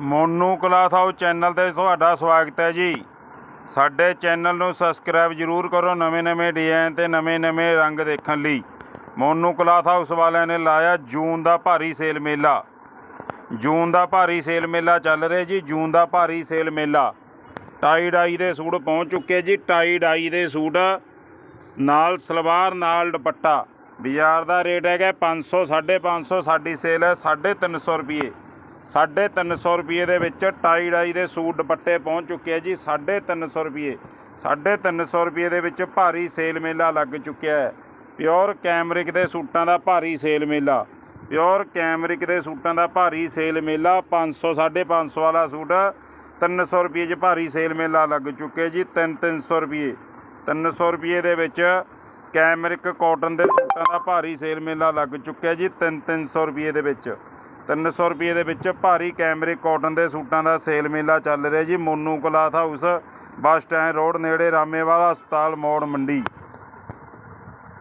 Monu cloth house channel ਤੇ ਤੁਹਾਡਾ ਸਵਾਗਤ ਹੈ ਜੀ। ਸਾਡੇ ਚੈਨਲ ਨੂੰ ਸਬਸਕ੍ਰਾਈਬ ਜਰੂਰ ਕਰੋ ਨਵੇਂ-ਨਵੇਂ ਡਿਜ਼ਾਈਨ ਤੇ ਨਵੇਂ-ਨਵੇਂ ਰੰਗ ਦੇਖਣ ਲਈ। ਮੋਨੂ ਕਲਾਥ ਹਾਊਸ ਵਾਲਿਆਂ ਨੇ ਲਾਇਆ ਜੂਨ ਦਾ ਭਾਰੀ ਸੇਲ ਮੇਲਾ। ਜੂਨ ਦਾ ਭਾਰੀ ਸੇਲ ਮੇਲਾ ਚੱਲ ਰਿਹਾ ਜੀ, ਜੂਨ ਦਾ ਭਾਰੀ ਸੇਲ ਮੇਲਾ। ਟਾਈ ਡਾਈ ਦੇ ਸੂਟ ਪਹੁੰਚ ਚੁੱਕੇ ਜੀ, ਟਾਈ ਡਾਈ ਦੇ ਸੂਟ। ਨਾਲ ਸਲਵਾਰ, ਨਾਲ ਦੁਪੱਟਾ। ਬਾਜ਼ਾਰ ਦਾ ਰੇਟ ਹੈਗਾ 500 550 ਸਾਡੀ ਸੇਲ ਹੈ 350 ਰੁਪਏ 350 ਰੁਪਏ ਦੇ ਵਿੱਚ ਟਾਈ ਡਾਈ ਦੇ ਸੂਟ ਦੁਪੱਟੇ ਪਹੁੰਚ ਚੁੱਕੇ ਆ ਜੀ 350 ਰੁਪਏ। 350 ਰੁਪਏ ਦੇ ਵਿੱਚ ਭਾਰੀ ਸੇਲ ਮੇਲਾ ਲੱਗ ਚੁੱਕਿਆ ਹੈ। ਪਿਓਰ ਕੈਮਰਿਕ ਦੇ ਸੂਟਾਂ ਦਾ ਭਾਰੀ ਸੇਲ ਮੇਲਾ। ਪਿਓਰ ਕੈਮਰਿਕ ਦੇ ਸੂਟਾਂ ਦਾ ਭਾਰੀ ਸੇਲ ਮੇਲਾ 500 550 ਵਾਲਾ ਸੂਟ 300 ਰੁਪਏ 'ਚ ਭਾਰੀ ਸੇਲ ਮੇਲਾ ਲੱਗ ਚੁੱਕੇ ਜੀ 3 300 ਰੁਪਏ। 300 ਰੁਪਏ ਦੇ ਵਿੱਚ ਕੈਮਰਿਕ ਕਾਟਨ ਦੇ ਸੂਟਾਂ ਦਾ ਭਾਰੀ ਸੇਲ ਮੇਲਾ ਲੱਗ ਚੁੱਕਿਆ ਜੀ 3 300 ਰੁਪਏ ਦੇ ਵਿੱਚ। 300 ਰੁਪਏ ਦੇ ਵਿੱਚ ਭਾਰੀ ਕੈਮਰਿਕ ਕਾਟਨ ਦੇ ਸੂਟਾਂ ਦਾ ਸੇਲ ਮੇਲਾ ਚੱਲ ਰਿਹਾ ਜੀ। Monu cloth house, bus stand, road ਨੇੜੇ, ਰਾਮੇਵਾਲਾ ਹਸਪਤਾਲ, ਮੋੜ, ਮੰਡੀ।